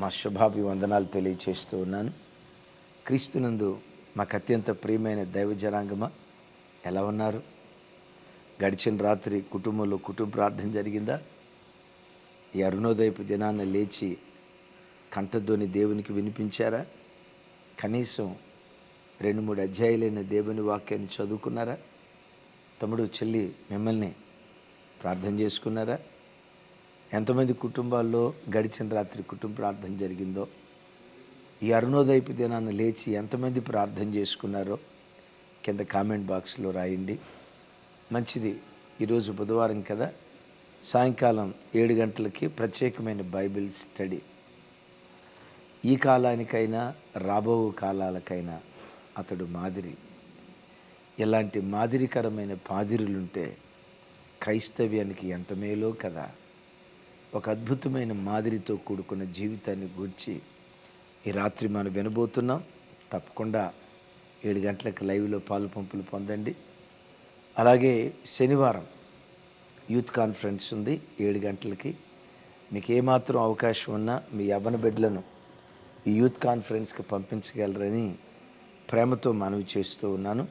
మా శుభాభివందనాలు తెలియచేస్తూ ఉన్నాను. క్రీస్తునందు మాకు అత్యంత ప్రియమైన దైవ జనాంగమా ఎలా ఉన్నారు? గడిచిన రాత్రి కుటుంబంలో కుటుంబ ప్రార్థన జరిగిందా? ఈ అరుణోదయపు దినాన్న లేచి కంఠధ్వని దేవునికి వినిపించారా? కనీసం రెండు మూడు అధ్యాయులైన దేవుని వాక్యాన్ని చదువుకున్నారా? తమ్ముడు చెల్లి మిమ్మల్ని ప్రార్థన చేసుకున్నారా? ఎంతమంది కుటుంబాల్లో గడిచిన రాత్రి కుటుంబ ప్రార్థన జరిగిందో ఈ అరుణోదయపు దినాన్ని లేచి ఎంతమంది ప్రార్థన చేసుకున్నారో కింద కామెంట్ బాక్స్లో రాయండి. మంచిది. ఈరోజు బుధవారం కదా. సాయంకాలం ఏడు గంటలకి ప్రత్యేకమైన బైబిల్ స్టడీ. ఈ కాలానికైనా రాబో కాలాలకైనా అతడు మాదిరి. ఇలాంటి మాదిరికరమైన పాదిరులుంటే క్రైస్తవ్యానికి ఎంత మేలో కదా. ఒక అద్భుతమైన మాదిరితో కూడుకున్న జీవితాన్ని గురించి ఈ రాత్రి మనం వినబోతున్నాం. తప్పకుండా ఏడు గంటలకు లైవ్లో పాలు పంపులు పొందండి. అలాగే శనివారం యూత్ కాన్ఫరెన్స్ ఉంది ఏడు గంటలకి. మీకు ఏమాత్రం అవకాశం ఉన్నా మీ యవ్వన బిడ్డలను ఈ యూత్ కాన్ఫరెన్స్కి పంపించగలరని ప్రేమతో మనవి చేస్తూ ఉన్నాను.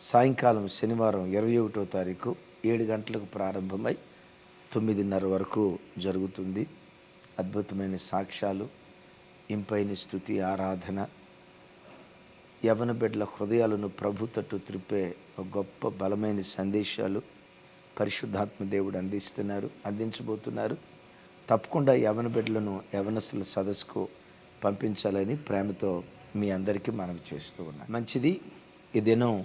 సాయంకాలం శనివారం ఇరవై ఒకటో తారీఖు ఏడు గంటలకు ప్రారంభమై తొమ్మిదిన్నర వరకు జరుగుతుంది. అద్భుతమైన సాక్ష్యాలు ఇంపైన స్థుతి ఆరాధన. యవన బిడ్డల హృదయాలను ప్రభు తట్టు త్రిప్పే ఒక గొప్ప బలమైన సందేశాలు పరిశుద్ధాత్మ దేవుడు అందిస్తున్నారు అందించబోతున్నారు. తప్పకుండా యవన బిడ్డలను యవనస్తుల సదస్సుకు పంపించాలని ప్రేమతో మీ అందరికీ మనం చేస్తూ ఉన్నాం. మంచిది ఈ దినం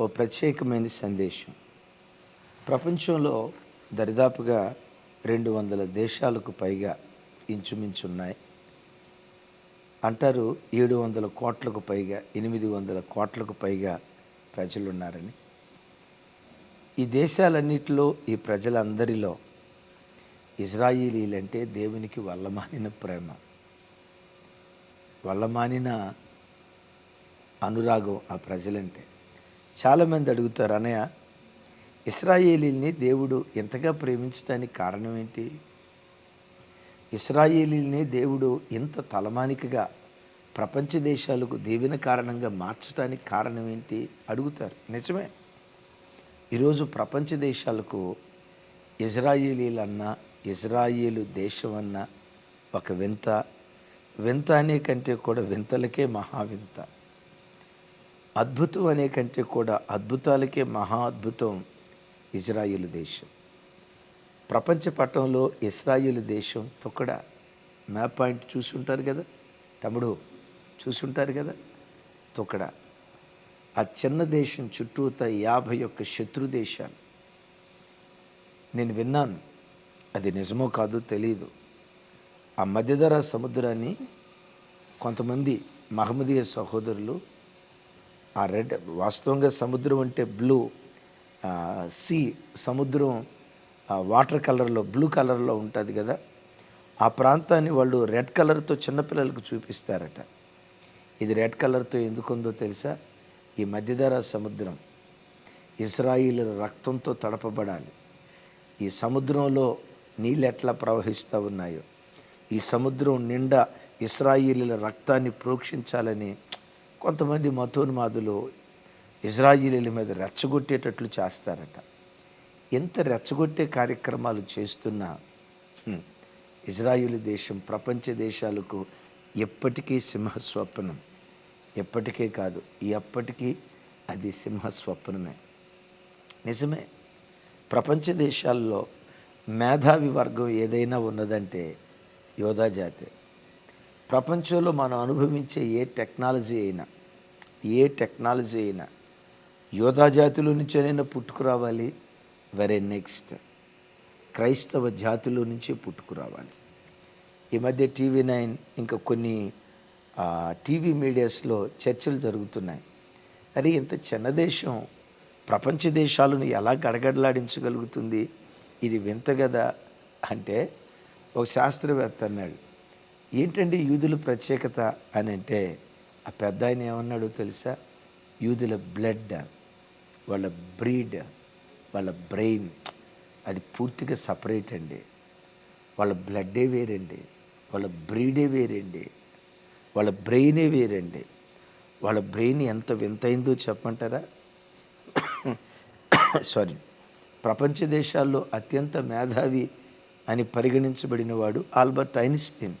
ఓ ప్రత్యేకమైన సందేశం. ప్రపంచంలో దరిదాపుగా రెండు వందల దేశాలకు పైగా ఇంచుమించు ఉన్నాయి. అంటారు ఏడు వందల కోట్లకు పైగా ఎనిమిది వందల కోట్లకు పైగా ప్రజలు ఉన్నారని ఈ దేశాలన్నిటిలో ఈ ప్రజలందరిలో ఇజ్రాయిలీలంటే దేవునికి వల్లమానిన ప్రేమ. వల్లమానిన అనురాగం ఆ ప్రజలంటే. చాలామంది అడుగుతారు అనయ్య ఇస్రాయేలీల్ని దేవుడు ఎంతగా ప్రేమించడానికి కారణం ఏంటి? ఇస్రాయేలీల్ని దేవుడు ఇంత తలమానికగా ప్రపంచ దేశాలకు దీవెన కారణంగా మార్చడానికి కారణం ఏంటి అడుగుతారు. నిజమే. ఈరోజు ప్రపంచ దేశాలకు ఇజ్రాయేలీలన్నా ఇజ్రాయేలు దేశం అన్నా ఒక వింత వింత అనే కంటే కూడా వింతలకే మహా వింత అద్భుతం అనే కంటే కూడా అద్భుతాలకే మహా అద్భుతం ఇజ్రాయిల్ దేశం. ప్రపంచ పట్టణంలో ఇస్రాయిల్ దేశం తొక్కడ మ్యాప్ పాయింట్ చూసుంటారు కదా? తమ్ముడు చూసుంటారు కదా? తొక్కడ. ఆ చిన్న దేశం చుట్టూత యాభై ఒక్క శత్రు దేశాలు. నేను విన్నాను. అది నిజమో కాదో తెలియదు ఆ మధ్యధర సముద్రాన్ని కొంతమంది మహమ్మదీయ సహోదరులు ఆ రెడ్ వాస్తవంగా సముద్రం అంటే బ్లూ సీ సముద్రం వాటర్ కలర్లో బ్లూ కలర్లో ఉంటుంది కదా. ఆ ప్రాంతాన్ని వాళ్ళు రెడ్ కలర్తో చిన్నపిల్లలకు చూపిస్తారట. ఇది రెడ్ కలర్తో ఎందుకుందో తెలుసా? ఈ మధ్యధరా సముద్రం. ఇస్రాయిల్ రక్తంతో తడపబడాలి. ఈ సముద్రంలో నీళ్ళు ఎట్లా ప్రవహిస్తూ ఉన్నాయో? ఈ సముద్రం నిండా ఇస్రాయిలీల రక్తాన్ని ప్రోక్షించాలని కొంతమంది మతోన్మాదులు ఇజ్రాయిలీల మీద రెచ్చగొట్టేటట్లు చేస్తారట. ఎంత రెచ్చగొట్టే కార్యక్రమాలు చేస్తున్నా ఇజ్రాయిల్ దేశం ప్రపంచ దేశాలకు ఎప్పటికీ సింహస్వప్నం ఎప్పటికే కాదు ఎప్పటికీ అది సింహస్వప్నమే. నిజమే ప్రపంచ దేశాల్లో మేధావి వర్గం ఏదైనా ఉన్నదంటే యోధా జాతి. ప్రపంచంలో మనం అనుభవించే ఏ టెక్నాలజీ అయినా ఏ టెక్నాలజీ అయినా యోధా జాతిలో నుంచేనైనా పుట్టుకురావాలి? Very next. క్రైస్తవ జాతిలో నుంచే పుట్టుకురావాలి. ఈ మధ్య టీవీ నైన్ ఇంకా కొన్ని టీవీ మీడియాస్లో చర్చలు జరుగుతున్నాయి. అరే ఇంత చిన్న దేశం ప్రపంచ దేశాలను ఎలా గడగడలాడించగలుగుతుంది? ఇది వింత కదా? అంటే ఒక శాస్త్రవేత్త అన్నాడు ఏంటండి యూదుల ప్రత్యేకత? అని అంటే ఆ పెద్ద ఆయన ఏమన్నాడో తెలుసా? యూదుల బ్లడ్ వాళ్ళ బ్రీడ్ వాళ్ళ బ్రెయిన్ అది పూర్తిగా సపరేట్ అండి. వాళ్ళ బ్లడ్డే వేరండి. వాళ్ళ బ్రీడే వేరండి. వాళ్ళ బ్రెయినే వేరండి. వాళ్ళ బ్రెయిన్ ఎంత వింతైందో చెప్పంటారా సారీ. ప్రపంచ దేశాల్లో అత్యంత మేధావి అని పరిగణించబడిన వాడు ఆల్బర్ట్ ఐన్స్టీన్.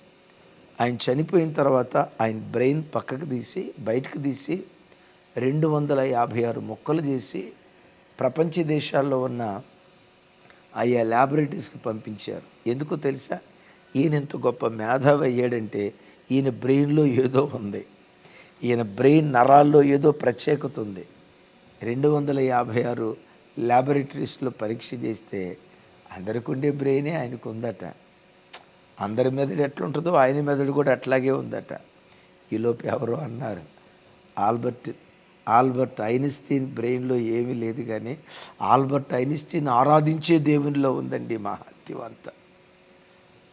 ఆయన చనిపోయిన తర్వాత ఆయన బ్రెయిన్ పక్కకు తీసి బయటకు తీసి రెండు వందల యాభై ఆరు మొక్కలు చేసి ప్రపంచ దేశాల్లో ఉన్న ఆయా ల్యాబొరేటరీస్కి పంపించారు. ఎందుకు తెలుసా? ఈయన ఎంత గొప్ప మేధావి అయ్యాడంటే ఈయన బ్రెయిన్లో ఏదో ఉంది. ఈయన బ్రెయిన్ నరాల్లో ఏదో ప్రత్యేకత ఉంది. రెండు వందల యాభై ఆరు ల్యాబొరేటరీస్లో పరీక్ష చేస్తే అందరికి ఉండే బ్రెయినే ఆయనకు ఉందట అందరి మెదడు ఎట్లుంటుందో ఆయన మెదడు కూడా అట్లాగే ఉందట. ఈలోపు ఎవరో అన్నారు. ఆల్బర్ట్ ఆల్బర్ట్ ఐన్స్టీన్ బ్రెయిన్లో ఏమీ లేదు కానీ ఆల్బర్ట్ ఐన్స్టీన్ ఆరాధించే దేవునిలో ఉందండి మహత్యం అంతా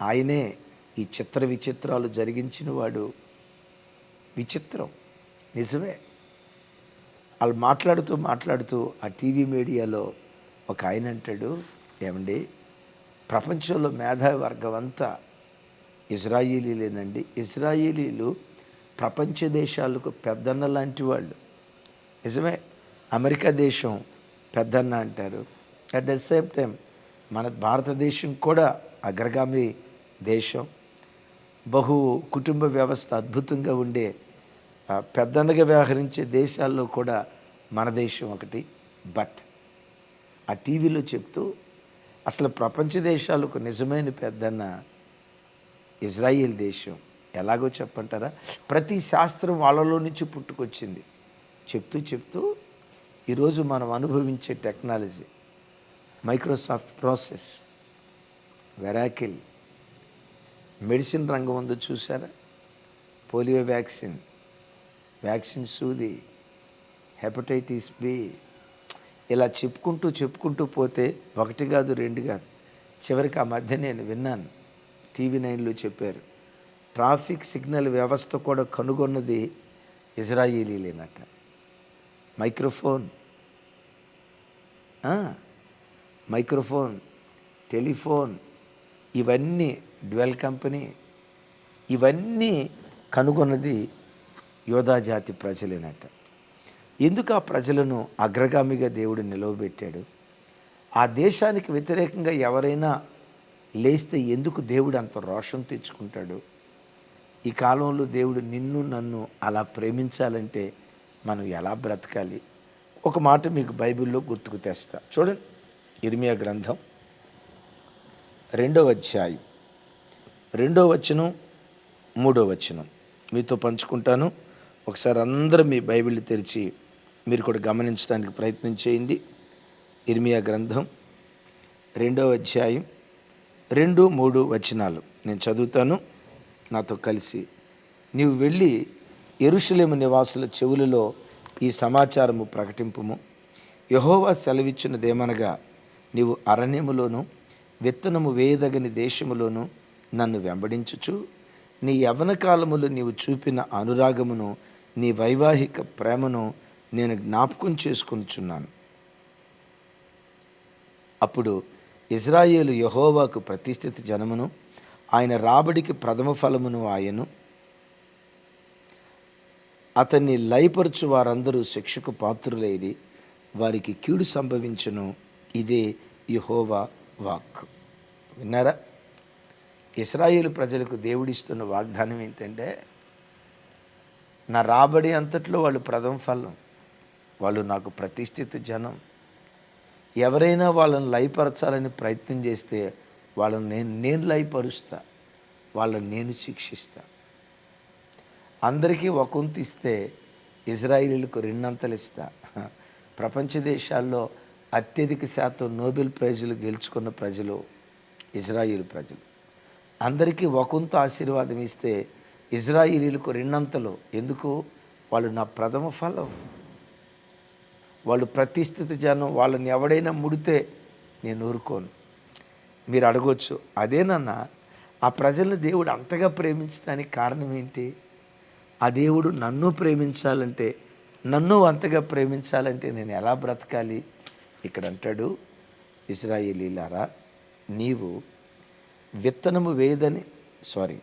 ఆయనే ఈ చిత్ర విచిత్రాలు జరిగించిన వాడు. విచిత్రం. నిజమే. వాళ్ళు మాట్లాడుతూ మాట్లాడుతూ ఆ టీవీ మీడియాలో ఒక ఆయన అంటాడు ఏమండి? ప్రపంచంలో మేధావి వర్గం అంతా ఇజ్రాయిలీలేనండి. ఇజ్రాయిలీలు ప్రపంచ దేశాలకు పెద్దన్న లాంటి వాళ్ళు. నిజమే. అమెరికా దేశం పెద్దన్న అంటారు. అట్ ద సేమ్ టైం మన భారతదేశం కూడా అగ్రగామి దేశం. బహు కుటుంబ వ్యవస్థ అద్భుతంగా ఉండే పెద్దన్నగా వ్యవహరించే దేశాల్లో కూడా మన దేశం ఒకటి. బట్ ఆ టీవీలో చెప్తూ అసలు ప్రపంచ దేశాలకు నిజమైన పెద్దన్న ఇజ్రాయిల్ దేశం ఎలాగో చెప్పంటారా? ప్రతి శాస్త్రం వాళ్ళలో నుంచి పుట్టుకొచ్చింది. చెప్తూ చెప్తూ ఈరోజు మనం అనుభవించే technology Microsoft process Oracle medicine రంగం ఉందో చూసారా పోలియో వ్యాక్సిన్ వ్యాక్సిన్ సూది హెపటైటిస్ బి ఇలా చెప్పుకుంటూ చెప్పుకుంటూ పోతే ఒకటి కాదు రెండు కాదు. చివరికి ఆ మధ్య నేను విన్నాను. టీవీ నైన్లో చెప్పారు ట్రాఫిక్ సిగ్నల్ వ్యవస్థ కూడా కనుగొన్నది ఇజ్రాయేలీలేనట మైక్రోఫోన్. మైక్రోఫోన్ టెలిఫోన్ ఇవన్నీ డ్వెల్ కంపెనీ ఇవన్నీ కనుగొన్నది యోధా జాతి ప్రజలేనట. ఎందుకు ఆ ప్రజలను అగ్రగామిగా దేవుడు నిలవబెట్టాడు? ఆ దేశానికి వ్యతిరేకంగా ఎవరైనా లేస్తే ఎందుకు దేవుడు అంత రోషం తెచ్చుకుంటాడు? ఈ కాలంలో దేవుడు నిన్ను నన్ను అలా ప్రేమించాలంటే మనం ఎలా బ్రతకాలి? ఒక మాట మీకు బైబిల్లో గుర్తుకు తెస్తా. చూడండి. ఇర్మియా గ్రంథం రెండో అధ్యాయం. రెండో వచనం మూడో వచనం. మీతో పంచుకుంటాను. ఒకసారి అందరూ మీ బైబిల్ తెరిచి మీరు కూడా గమనించడానికి ప్రయత్నం చేయండి. ఇర్మియా గ్రంథం రెండో అధ్యాయం రెండు మూడు వచనాలు. నేను చదువుతాను. నాతో కలిసి. నీవు వెళ్ళి ఎరుషలేము నివాసుల చెవులలో ఈ సమాచారము ప్రకటింపుము. యహోవా సెలవిచ్చినదేమనగా నీవు అరణ్యములోను విత్తనము వేయదగని దేశములోను నన్ను వెంబడించుచు నీ యవ్వన కాలములు నీవు చూపిన అనురాగమును నీ వైవాహిక ప్రేమను నేను జ్ఞాపకం చేసుకొనిచున్నాను. అప్పుడు ఇజ్రాయేలు యహోవాకు ప్రతిష్ఠిత జనమును ఆయన రాబడికి ప్రథమ ఫలమును ఆయను అతన్ని లయపరచు వారందరూ శిక్షకు పాత్రులైరి వారికి కీడు సంభవించును. ఇదే యహోవా వాక్ విన్నారా? ఇస్రాయేల్ ప్రజలకు దేవుడిస్తున్న వాగ్దానం ఏంటంటే నా రాబడి అంతట్లో వాళ్ళు ప్రథమ ఫలం వాళ్ళు నాకు ప్రతిష్ఠిత జనం. ఎవరైనా వాళ్ళని లయపరచాలని ప్రయత్నం చేస్తే వాళ్ళని నేను నేను లయపరుస్తా వాళ్ళని నేను శిక్షిస్తాను అందరికీ ఒక వంతు ఇస్తే ఇజ్రాయిలీలకు రెండంతలు ఇస్తా. ప్రపంచ దేశాల్లో అత్యధిక శాతం నోబెల్ ప్రైజులు గెలుచుకున్న ప్రజలు ఇజ్రాయిల్ ప్రజలు. అందరికీ ఒకంత ఆశీర్వాదం ఇస్తే ఇజ్రాయిలీలకు రెండంతలు. ఎందుకు? వాళ్ళు నా ప్రథమ ఫలం. వాళ్ళు ప్రతిష్ఠిత జనం. వాళ్ళని ఎవడైనా ముడితే నేను ఊరుకోను. మీరు అడగొచ్చు. అదేనన్నా ఆ ప్రజలను దేవుడు అంతగా ప్రేమించడానికి కారణం ఏంటి? ఆ దేవుడు నన్ను ప్రేమించాలంటే నన్ను అంతగా ప్రేమించాలంటే నేను ఎలా బ్రతకాలి? ఇక్కడ అంటాడు ఇస్రాయేలీలారా నీవు విత్తనము వేయదని సారీ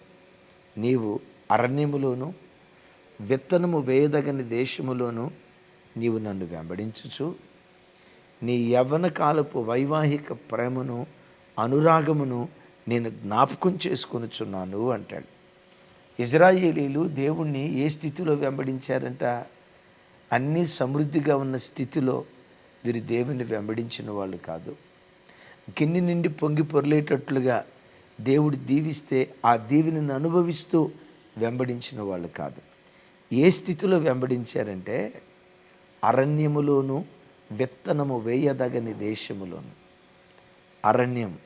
నీవు అరణ్యములోను విత్తనము వేయదగని దేశములోను నీవు నన్ను వెంబడించుచు. నీ యవ్వన కాలపు వైవాహిక ప్రేమను అనురాగమును నేను జ్ఞాపకం చేసుకొనుచున్నాను అంటాడు. ఇజ్రాయేలీలు దేవుణ్ణి ఏ స్థితిలో వెంబడించారంట? అన్నీ సమృద్ధిగా ఉన్న స్థితిలో వీరు దేవుని వెంబడించిన వాళ్ళు కాదు. గిన్నె నిండి పొంగి పొరలేటట్లుగా దేవుడు దీవిస్తే ఆ దీవిని అనుభవిస్తూ వెంబడించిన వాళ్ళు కాదు. ఏ స్థితిలో వెంబడించారంటే అరణ్యములోను విత్తనము వేయదగని దేశములోను. అరణ్యం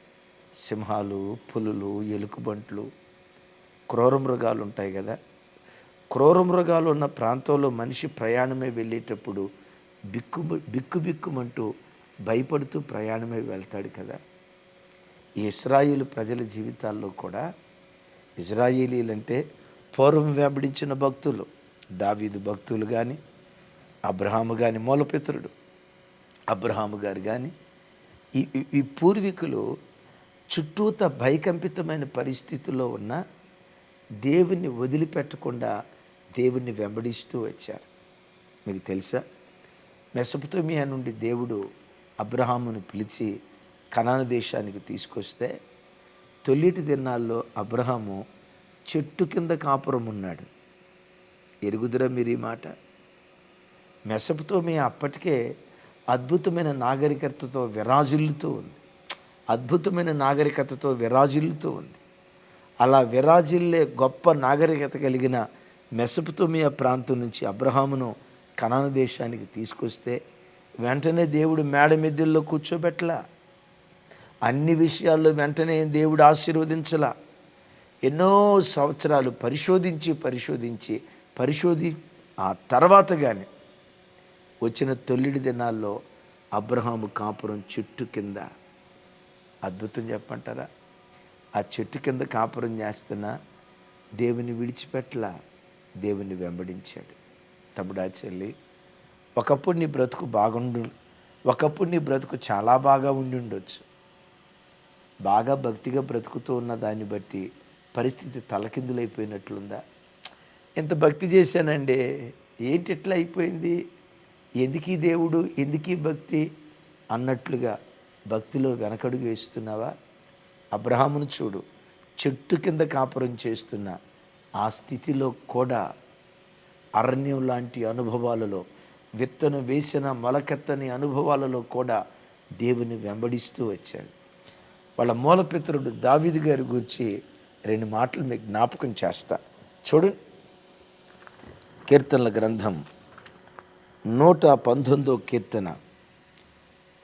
సింహాలు పులులు ఎలుకబంట్లు క్రూర మృగాలు ఉంటాయి కదా. క్రూర మృగాలు ఉన్న ప్రాంతంలో మనిషి ప్రయాణమే వెళ్ళేటప్పుడు బిక్కు బిక్కు బిక్కుమంటూ భయపడుతూ ప్రయాణమే వెళ్తాడు కదా. ఈ ఇస్రాయిల్ ప్రజల జీవితాల్లో కూడా ఇజ్రాయేలీలంటే పూర్వం వెంబడించిన భక్తులు దావీదు భక్తులు కానీ అబ్రహాము కానీ మూలపితరుడు అబ్రహాము గారు కానీ ఈ ఈ- ఈ పూర్వీకులు చుట్టూత భయకంపితమైన పరిస్థితుల్లో ఉన్న దేవుణ్ణి వదిలిపెట్టకుండా దేవుణ్ణి వెంబడిస్తూ వచ్చారు. మీకు తెలుసా? మెసపుతోమియా నుండి దేవుడు అబ్రహామును పిలిచి కనాను దేశానికి తీసుకొస్తే తొలిటి దినాల్లో అబ్రహాము చెట్టు కింద కాపురం ఉన్నాడు. ఎరుగుదురా మీరు ఈ మాట? మెసపుతోమియా అప్పటికే అద్భుతమైన నాగరికతతో విరాజిల్లుతూ ఉంది. అద్భుతమైన నాగరికతతో విరాజిల్లుతూ ఉంది. అలా విరాజిల్లే గొప్ప నాగరికత కలిగిన మెసపుతోమియా ప్రాంతం నుంచి అబ్రహామును కనాన దేశానికి తీసుకొస్తే వెంటనే దేవుడు మేడ మెద్దెల్లో కూర్చోబెట్టలా. అన్ని విషయాల్లో వెంటనే దేవుడు ఆశీర్వదించలా. ఎన్నో సంవత్సరాలు పరిశోధించి పరిశోధించి పరిశోధి ఆ తర్వాత కానీ వచ్చిన తొల్లిడి దినాల్లో అబ్రహాము కాపురం చెట్టు కింద అద్భుతం చెప్పంటారా ఆ చెట్టు కింద కాపురం చేస్తున్న దేవుని విడిచిపెట్టల దేవుని వెంబడించాడు. తమ్ముడా చెల్లి ఒకప్పుడు నీ బ్రతుకు బాగుండు ఒకప్పుడు నీ బ్రతుకు చాలా బాగా ఉండి ఉండొచ్చు. బాగా భక్తిగా బ్రతుకుతూ ఉన్న దాన్ని బట్టి పరిస్థితి తలకిందులైపోయినట్లుందా? ఎంత భక్తి చేశానండి. ఏంటి ఎట్లా అయిపోయింది? ఎందుకీ దేవుడు? ఎందుకీ భక్తి? అన్నట్లుగా భక్తిలో వెనకడుగు వేస్తున్నావా? అబ్రహామును చూడు. చెట్టు కింద కాపురం చేస్తున్న ఆ స్థితిలో కూడా అరణ్యం లాంటి అనుభవాలలో విత్తనం వేసిన మొలకెత్తని అనుభవాలలో కూడా దేవుని వెంబడిస్తూ వచ్చాడు. వాళ్ళ మూలపితరుడు దావిది గారి గురించి రెండు మాటలు మీకు జ్ఞాపకం చేస్తా. చూడు. కీర్తనల గ్రంథం నూట పంతొమ్మిదో కీర్తన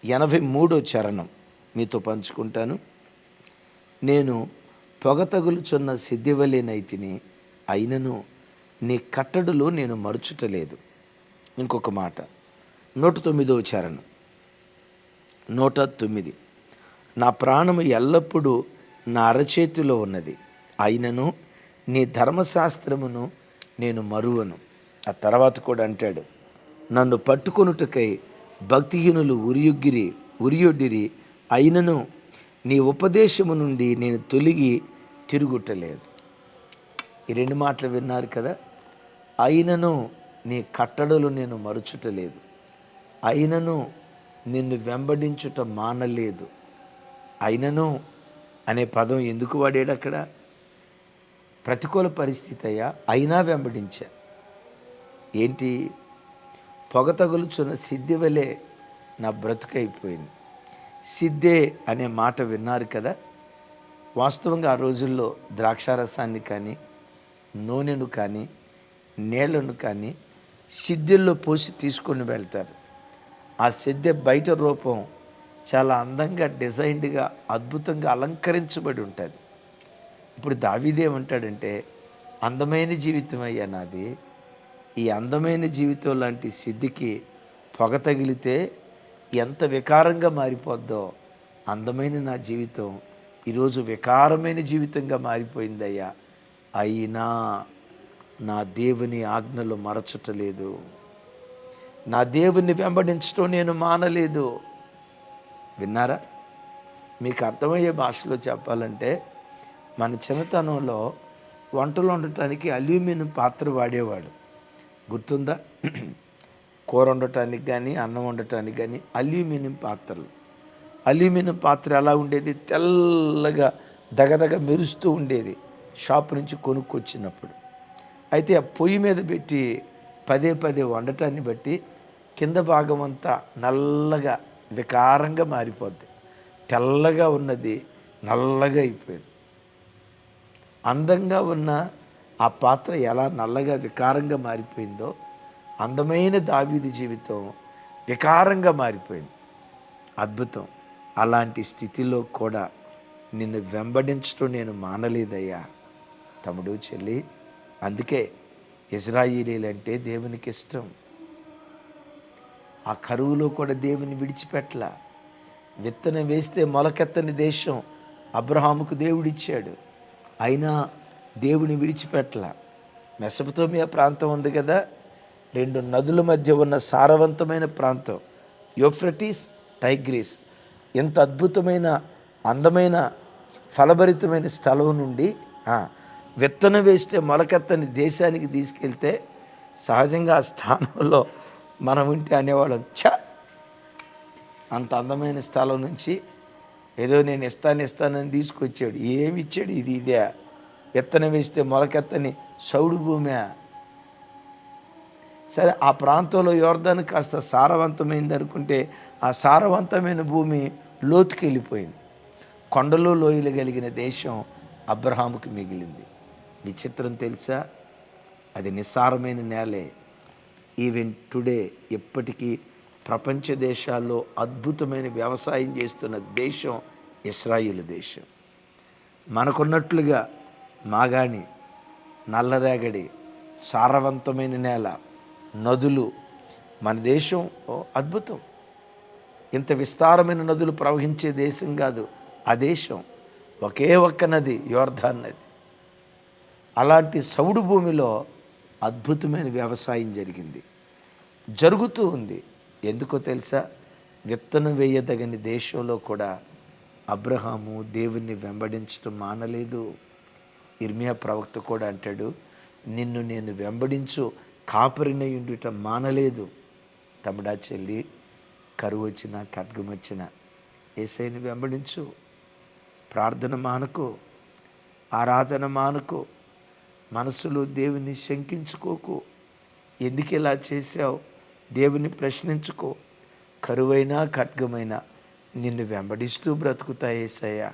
ఎనభై మూడో చరణం మీతో పంచుకుంటాను. నేను పొగ తగులుచున్న సిద్ధివలేనైతిని అయినను నీ కట్టడులు నేను మరుచుటలేదు. ఇంకొక మాట నూట తొమ్మిదో చరణం. నూట తొమ్మిది. నా ప్రాణము ఎల్లప్పుడూ నా అరచేతిలో ఉన్నది. అయినను నీ ధర్మశాస్త్రమును నేను మరువను. ఆ తర్వాత కూడా అంటాడు నన్ను పట్టుకొనుటకై భక్తిహీనులు ఉరియుగ్గిరి ఉరియొడ్డిరి అయినను నీ ఉపదేశము నుండి నేను తొలగి తిరుగుటలేదు. ఈ రెండు మాటలు విన్నారు కదా? అయినను నీ కట్టడలు నేను మరుచుటలేదు. అయినను నిన్ను వెంబడించుట మానలేదు. అయినను అనే పదం ఎందుకు వాడాడు అక్కడ? ప్రతికూల పరిస్థితి అయ్యా అయినా వెంబడించా. ఏంటి? పొగ తగులుచున్న సిద్ధి వలె నా బ్రతుకైపోయింది. సిద్ధే అనే మాట విన్నారు కదా. వాస్తవంగా ఆ రోజుల్లో ద్రాక్షారసాన్ని కానీ నూనెను కానీ నీళ్ళను కానీ సిద్ధెల్లో పోసి తీసుకొని వెళ్తారు. ఆ సిద్ధె బయట రూపం చాలా అందంగా డిజైన్డ్గా అద్భుతంగా అలంకరించబడి ఉంటుంది. ఇప్పుడు దావీదేమంటాడంటే అందమైన జీవితం అయ్యా నాది. ఈ అందమైన జీవితం లాంటి సిద్ధికి పొగ తగిలితే ఎంత వికారంగా మారిపోద్దో అందమైన నా జీవితం ఈరోజు వికారమైన జీవితంగా మారిపోయిందయ్యా. అయినా నా దేవుని ఆజ్ఞలు మరచటలేదు. నా దేవుని వెంబడించడం నేను మానలేదు. విన్నారా? మీకు అర్థమయ్యే భాషలో చెప్పాలంటే మన చిన్నతనంలో వంటలు వండటానికి అల్యూమినియం పాత్ర వాడేవాడు. గుర్తుందా? కూర వండటానికి కానీ అన్నం వండటానికి కానీ అల్యూమినియం పాత్రలు. అల్యూమినియం పాత్ర ఎలా ఉండేది? తెల్లగా దగదగ మెరుస్తూ ఉండేది షాప్ నుంచి కొనుక్కొచ్చినప్పుడు. అయితే ఆ పొయ్యి మీద పెట్టి పదే పదే వండటాన్ని బట్టి కింద భాగం అంతా నల్లగా వికారంగా మారిపోద్ది. తెల్లగా ఉన్నది నల్లగా అయిపోయింది. అందంగా ఉన్న ఆ పాత్ర ఎలా నల్లగా వికారంగా మారిపోయిందో అందమైన దావీదు జీవితం వికారంగా మారిపోయింది. అద్భుతం. అలాంటి స్థితిలో కూడా నిన్ను వెంబడించడం నేను మానలేదయ్యా. తమ్ముడు చెల్లి అందుకే ఇజ్రాయిలీలంటే దేవునికి ఇష్టం. ఆ కరువులో కూడా దేవుని విడిచిపెట్టల. విత్తనం వేస్తే మొలకెత్తని దేశం అబ్రహాముకు దేవుడిచ్చాడు. అయినా దేవుని విడిచిపెట్టల. మెసపతోమియా ప్రాంతం ఉంది కదా రెండు నదుల మధ్య ఉన్న సారవంతమైన ప్రాంతం. Euphrates Tigris. ఎంత అద్భుతమైన అందమైన ఫలభరితమైన స్థలం నుండి విత్తనం వేస్తే మొలకెత్తని దేశానికి తీసుకెళ్తే సహజంగా ఆ స్థానంలో మనం ఉంటే అనేవాళ్ళం. ఛ! అంత అందమైన స్థలం నుంచి ఏదో నేను ఇస్తాను ఇస్తానని తీసుకొచ్చాడు. ఏమి ఇచ్చాడు? ఇది ఇదే. విత్తనం వేస్తే మొలకెత్తని సౌడు భూమి. సరే ఆ ప్రాంతంలో యోర్ధన్ కాస్త సారవంతమైంది అనుకుంటే ఆ సారవంతమైన భూమి లోతుకి వెళ్ళిపోయింది కొండలు లోయలు కలిగిన దేశం అబ్రహాముకి మిగిలింది. విచిత్రం తెలుసా? అది నిస్సారమైన నేలే. ఈవెన్ టుడే ఎప్పటికీ ప్రపంచ దేశాల్లో అద్భుతమైన వ్యవసాయం చేస్తున్న దేశం ఇస్రాయిల్ దేశం. మనకున్నట్లుగా మాగాణి నల్లరేగడి సారవంతమైన నేల నదులు. మన దేశం ఓ అద్భుతం. ఇంత విస్తారమైన నదులు ప్రవహించే దేశం కాదు ఆ దేశం. ఒకే ఒక్క నది యోర్ధాన్ నది. అలాంటి సౌడు భూమిలో అద్భుతమైన వ్యవసాయం జరిగింది. జరుగుతూ ఉంది. ఎందుకో తెలుసా? విత్తనం వేయదగని దేశంలో కూడా అబ్రహాము దేవుణ్ణి వెంబడించడం మానలేదు. ఇర్మియా ప్రవక్త కూడా అంటాడు నిన్ను నేను వెంబడించు కాపరినయుండుట మానలేదు. తమ్ముడా చెల్లి కరువు వచ్చిన ఖడ్గం వచ్చిన ఏసైని వెంబడించు. ప్రార్థన మానుకో ఆరాధన మానుకో మనసులో దేవుని శంకించుకోకు. ఎందుకు ఇలా చేశావు? దేవుని ప్రశ్నించుకో. కరువైనా ఖడ్గమైనా నిన్ను వెంబడిస్తూ బ్రతుకుతా ఏసయ్యా.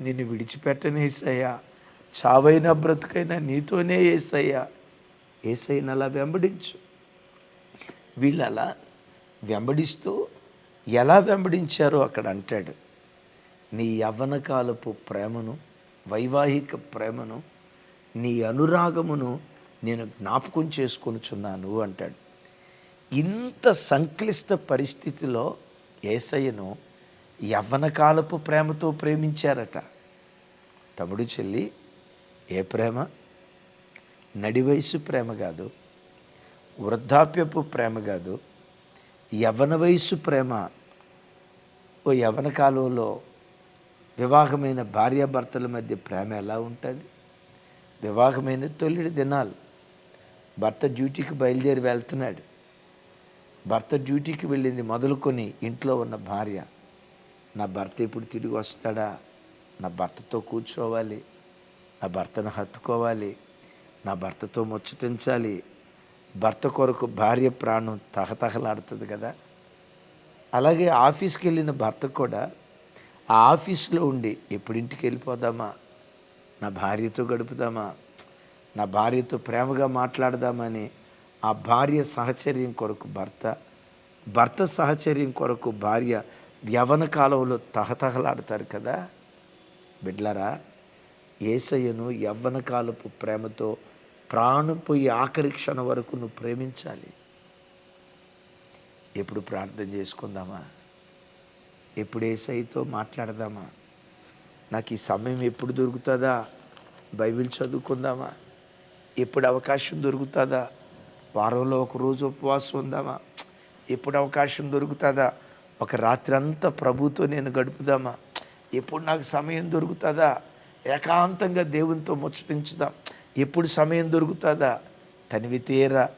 నిన్ను విడిచిపెట్టనేసయ్యా చావైనా బ్రతుకైనా నీతోనే ఏసయ్యా. ఏసైని అలా వెంబడించు. వీళ్ళు అలా వెంబడిస్తూ ఎలా వెంబడించారో అక్కడ అంటాడు. నీ యవ్వనకాలపు ప్రేమను వైవాహిక ప్రేమను నీ అనురాగమును నేను జ్ఞాపకం చేసుకొనుచున్నాను అంటాడు. ఇంత సంక్లిష్ట పరిస్థితిలో ఏసయ్యను యవ్వనకాలపు ప్రేమతో ప్రేమించారట. తమ్ముడు చెల్లి ఏ ప్రేమ? నడి వయసు ప్రేమ కాదు వృద్ధాప్యపు ప్రేమ కాదు యవ్వన వయసు ప్రేమ ఓ యవ్వన కాలంలో వివాహమైన భార్యాభర్తల మధ్య ప్రేమ ఎలా ఉంటుంది? వివాహమైన తొలిడి దినాలు. భర్త డ్యూటీకి బయలుదేరి వెళ్తున్నాడు. భర్త డ్యూటీకి వెళ్ళింది మొదలుకొని ఇంట్లో ఉన్న భార్య. నా భర్త ఇప్పుడు తిరిగి వస్తాడా? నా భర్తతో కూర్చోవాలి. నా భర్తను హత్తుకోవాలి. నా భర్తతో ముచ్చటించాలి భర్త కొరకు భార్య ప్రాణం తహతహలాడుతుంది కదా. అలాగే ఆఫీస్కి వెళ్ళిన భర్త కూడా ఆ ఆఫీస్లో ఉండి ఎప్పుడింటికి వెళ్ళిపోదామా నా భార్యతో గడుపుదామా? నా భార్యతో ప్రేమగా మాట్లాడదామని ఆ భార్య సహచర్యం కొరకు భర్త భర్త సహచర్యం కొరకు భార్య యవన కాలంలో తహతహలాడతారు కదా. బిడ్లరా ఏసయ్యను యవ్వన కాలపు ప్రేమతో ప్రాణం పోయి ఆఖరి క్షణం వరకు నువ్వు ప్రేమించాలి. ఎప్పుడు ప్రార్థన చేసుకుందామా? ఎప్పుడు ఏసైతో మాట్లాడదామా? నాకు ఈ సమయం ఎప్పుడు దొరుకుతుందా? బైబిల్ చదువుకుందామా? ఎప్పుడు అవకాశం దొరుకుతుందా? వారంలో ఒక రోజు ఉపవాసం ఉందామా? ఎప్పుడు అవకాశం దొరుకుతుందా? ఒక రాత్రి అంతా ప్రభుతో నేను గడుపుదామా? ఎప్పుడు నాకు సమయం దొరుకుతుందా? ఏకాంతంగా దేవునితో ముచ్చటించుదాం. ఎప్పుడు సమయం దొరుకుతుందా? తనివి తీరా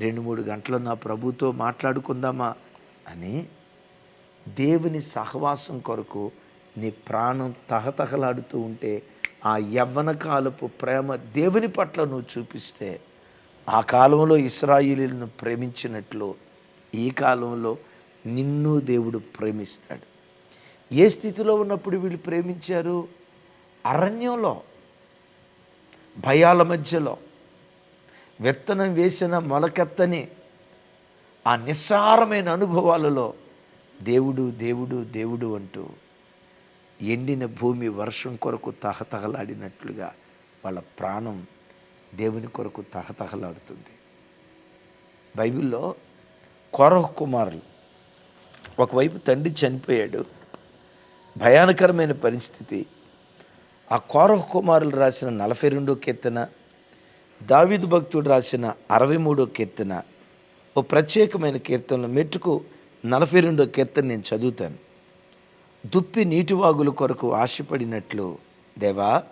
రెండు మూడు గంటలు నా ప్రభుతో మాట్లాడుకుందామా? అని దేవుని సహవాసం కొరకు నీ ప్రాణం తహతహలాడుతూ ఉంటే ఆ యవ్వన కాలపు ప్రేమ దేవుని పట్ల నువ్వు చూపిస్తే ఆ కాలంలో ఇస్రాయిలీలను ప్రేమించినట్లు ఈ కాలంలో నిన్ను దేవుడు ప్రేమిస్తాడు. ఏ స్థితిలో ఉన్నప్పుడు వీళ్ళు ప్రేమించారు? అరణ్యంలో. భయాల మధ్యలో విత్తనం వేసిన మొలకెత్తని ఆ నిస్సారమైన అనుభవాలలో దేవుడు దేవుడు దేవుడు అంటూ ఎండిన భూమి వర్షం కొరకు తహతహలాడినట్లుగా వాళ్ళ ప్రాణం దేవుని కొరకు తహతహలాడుతుంది. బైబిల్లో కొరహ కుమారులు ఒకవైపు తండ్రి చనిపోయాడు భయానకరమైన పరిస్థితి ఆ కోరహ కుమారులు రాసిన నలభై రెండో కీర్తన దావిదు భక్తుడు రాసిన అరవై మూడో కీర్తన ఓ ప్రత్యేకమైన కీర్తనలు మెట్టుకు నలభై రెండో కీర్తన నేను చదువుతాను. దుప్పి నీటివాగుల కొరకు ఆశపడినట్లు దేవా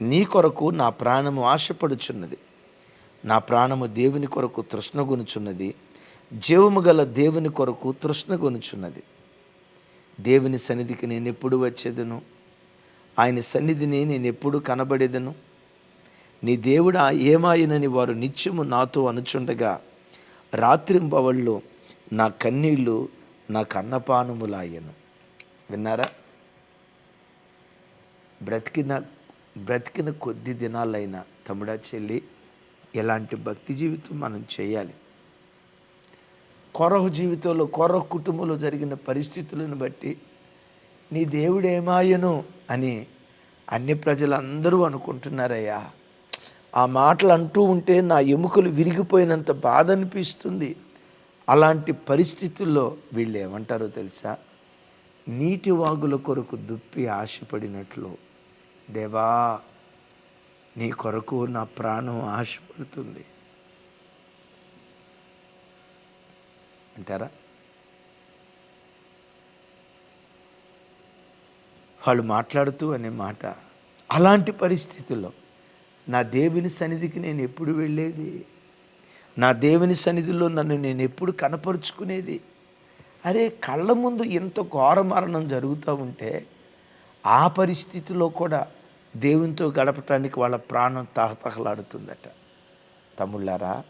నీ కొరకు నా ప్రాణము ఆశపడుచున్నది. నా ప్రాణము దేవుని కొరకు తృష్ణగొనుచున్నది జీవము గల దేవుని కొరకు తృష్ణగొనుచున్నది దేవుని సన్నిధికి నేను ఎప్పుడు వచ్చేదను? ఆయన సన్నిధిని నేను ఎప్పుడు కనబడేదను. నీ దేవుడా ఏమాయనని వారు నిత్యము నాతో అనుచుండగా రాత్రింబవళ్ళు నా కన్నీళ్ళు నా కన్నపానములాయను విన్నారా? బ్రతికిన బ్రతికిన కొద్ది దినాలైనా తమ్ముడా చెల్లి ఎలాంటి భక్తి జీవితం మనం చేయాలి? కొరహు జీవితంలో కొరహు కుటుంబంలో జరిగిన పరిస్థితులను బట్టి నీ దేవుడేమాయను అని అన్ని ప్రజలందరూ అనుకుంటున్నారయ్యా. ఆ మాటలు అంటూ ఉంటే నా ఎముకలు విరిగిపోయినంత బాధ అనిపిస్తుంది అలాంటి పరిస్థితుల్లో వీళ్ళు ఏమంటారో తెలుసా? నీటి వాగుల కొరకు దుప్పి ఆశపడినట్లు. దేవా నీ కొరకు నా ప్రాణం ఆశపడుతుంది. అంటారా? వాళ్ళు మాట్లాడుతూ అనే మాట. అలాంటి పరిస్థితుల్లో నా దేవుని సన్నిధికి నేను ఎప్పుడు వెళ్ళేది? నా దేవుని సన్నిధిలో నన్ను నేను ఎప్పుడు కనపరుచుకునేది? అరే కళ్ళ ముందు ఎంత ఘోర మరణం జరుగుతూ ఉంటే ఆ పరిస్థితిలో కూడా దేవునితో గడపటానికి వాళ్ళ ప్రాణం తహతహలాడుతుందట. తమ్ముళ్ళారా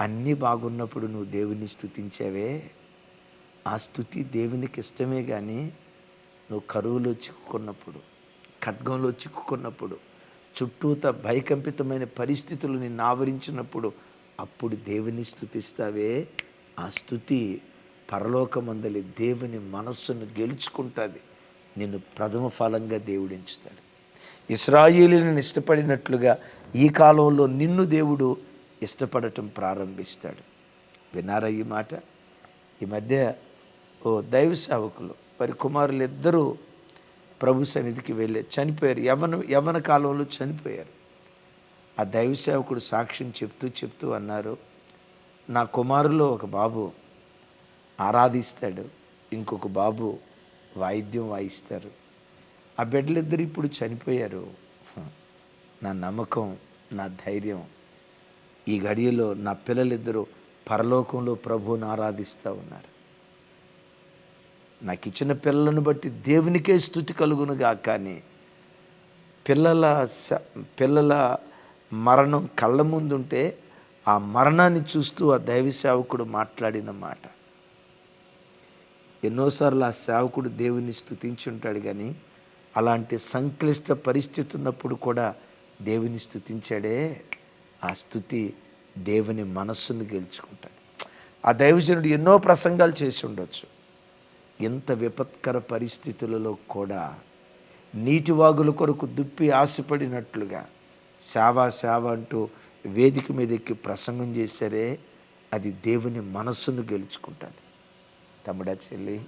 అన్నీ బాగున్నప్పుడు నువ్వు దేవుని స్థుతించావే ఆ స్థుతి దేవునికి ఇష్టమే కానీ నువ్వు కరువులో చిక్కుకున్నప్పుడు ఖడ్గంలో చిక్కుకున్నప్పుడు చుట్టూత భయకంపితమైన పరిస్థితులు నిన్ను ఆవరించినప్పుడు అప్పుడు దేవుని స్థుతిస్తావే. ఆ స్థుతి పరలోకమందలి దేవుని మనస్సును గెలుచుకుంటుంది. నిన్ను ప్రథమ ఫలంగా దేవుడించుతాడు. ఇస్రాయేలీలను ఇష్టపడినట్లుగా ఈ కాలంలో నిన్ను దేవుడు ఇష్టపడటం ప్రారంభిస్తాడు. విన్నారా ఈ మాట? ఈ మధ్య ఓ దైవ సేవకులు వారి కుమారులు ఇద్దరూ ప్రభు సన్నిధికి వెళ్ళి చనిపోయారు. యవన యవన కాలంలో చనిపోయారు. ఆ దైవ సేవకుడు సాక్ష్యం చెప్తూ చెప్తూ అన్నారు నా కుమారులో ఒక బాబు ఆరాధిస్తాడు ఇంకొక బాబు వాయిద్యం వాయిస్తారు. ఆ బిడ్డలిద్దరు ఇప్పుడు చనిపోయారు. నా నమ్మకం నా ధైర్యం ఈ గడియలో నా పిల్లలిద్దరూ పరలోకంలో ప్రభువును ఆరాధిస్తూ ఉన్నారు. నాకు ఇచ్చిన పిల్లలను బట్టి దేవునికే స్థుతి కలుగునుగా కానీ పిల్లల పిల్లల మరణం కళ్ళ ముందుంటే ఆ మరణాన్ని చూస్తూ ఆ దైవ సేవకుడు మాట్లాడిన మాట. ఎన్నోసార్లు ఆ సేవకుడు దేవుని స్థుతించి ఉంటాడు కానీ అలాంటి సంక్లిష్ట పరిస్థితి ఉన్నప్పుడు కూడా దేవుని స్థుతించాడే ఆ స్థుతి దేవుని మనస్సును గెలుచుకుంటుంది ఆ దైవజనుడు ఎన్నో ప్రసంగాలు చేసి ఉండొచ్చు. ఎంత విపత్కర పరిస్థితులలో కూడా నీటివాగుల కొరకు దుప్పి ఆశపడినట్లుగా సేవ సేవ అంటూ వేదిక మీద ఎక్కి ప్రసంగం చేశారే అది దేవుని మనస్సును గెలుచుకుంటుంది. తమ్ముడా చెల్లి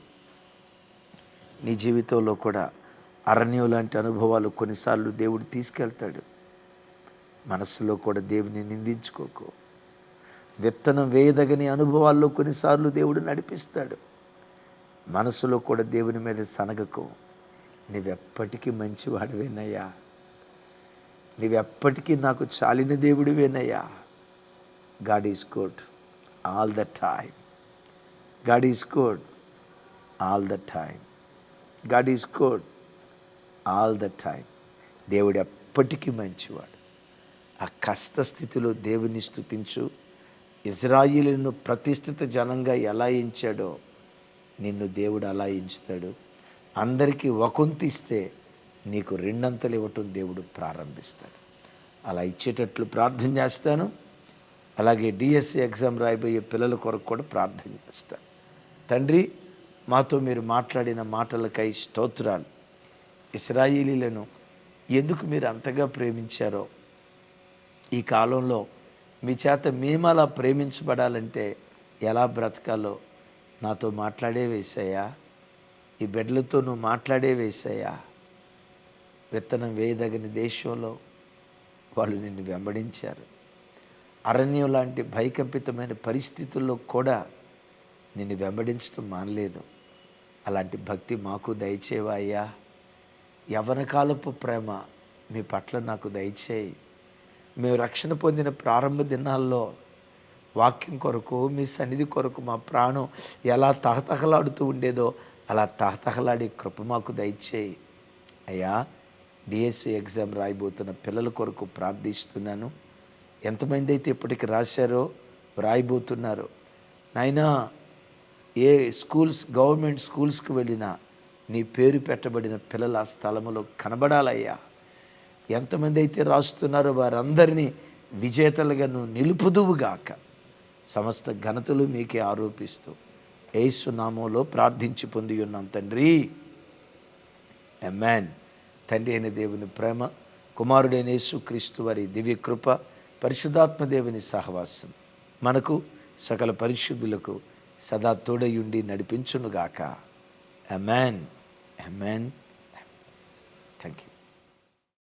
నీ జీవితంలో కూడా అరణ్యం లాంటి అనుభవాలు కొన్నిసార్లు దేవుడు తీసుకెళ్తాడు. మనస్సులో కూడా దేవుని నిందించుకోకు. విత్తనం వేయదగని అనుభవాల్లో కొన్నిసార్లు దేవుడు నడిపిస్తాడు. మనసులో కూడా దేవుని మీద సనగకు. నీవెప్పటికీ మంచివాడివేనయ్యా. నీవెప్పటికీ నాకు చాలిన దేవుడివేనయ్యా. God is good all the time God is good all the time God is good all the time దేవుడు ఎప్పటికీ మంచివాడు. ఆ కష్ట స్థితిలో దేవుని స్థుతించు ఇజ్రాయిలను ప్రతిష్ఠిత జనంగా ఎలా ఎంచాడో నిన్ను దేవుడు అలా ఎంచుతాడు. అందరికీ ఇస్తే నీకు రెండంతలు ఇవ్వటం దేవుడు ప్రారంభిస్తాడు. అలా ఇచ్చేటట్లు ప్రార్థన చేస్తాను. అలాగే డిఎస్సి ఎగ్జామ్ రాయబోయే పిల్లల కొరకు కూడా ప్రార్థన చేస్తాను. తండ్రి మాతో మీరు మాట్లాడిన మాటలకై స్తోత్రాలు. ఇస్రాయిలీలను ఎందుకు మీరు అంతగా ప్రేమించారో ఈ కాలంలో మీ చేత మేము అలా ప్రేమించబడాలంటే ఎలా బ్రతకాలో నాతో మాట్లాడే వేసాయా ఈ బిడ్డలతో నువ్వు మాట్లాడే వేసాయా విత్తనం వేయదగిన దేశంలో వాళ్ళు నిన్ను వెంబడించారు. అరణ్యం లాంటి భయకంపితమైన పరిస్థితుల్లో కూడా నిన్ను వెంబడించడం మానలేదు. అలాంటి భక్తి మాకు దయచేవా అయ్యా? కాలపు ప్రేమ మీ పట్ల నాకు దయచేయి. మేము రక్షణ పొందిన ప్రారంభ దినాల్లో వాక్యం కొరకు మీ సన్నిధి కొరకు మా ప్రాణం ఎలా తహతహలాడుతూ ఉండేదో అలా తహతహలాడే కృప మాకు దయచేయి. అయ్యా డిఎస్సి ఎగ్జామ్ రాయబోతున్న పిల్లల కొరకు ప్రార్థిస్తున్నాను. ఎంతమంది అయితే ఇప్పటికి రాశారో రాయబోతున్నారు. నాయనా ఏ స్కూల్స్ గవర్నమెంట్ స్కూల్స్కి వెళ్ళినా నీ పేరు పెట్టబడిన పిల్లల ఆ స్థలములో కనబడాలయ్యా. ఎంతమంది అయితే రాస్తున్నారో వారందరినీ విజేతలుగా నువ్వు నిలుపుదువుగాక సమస్త ఘనతలు మీకే ఆరోపిస్తూ ఏసునామంలో ప్రార్థించి పొంది ఉన్నాం తండ్రి. ఎమ్మాన్ తండ్రి అయిన దేవుని ప్రేమ కుమారుడైన యేసుక్రీస్తు వారి దివ్యకృప పరిశుద్ధాత్మ దేవుని సహవాసం మనకు సకల పరిశుద్ధులకు సదా తోడయుండి నడిపించునుగాక. ఎమ్మాన్ ఎమ్మాన్ థ్యాంక్ యూ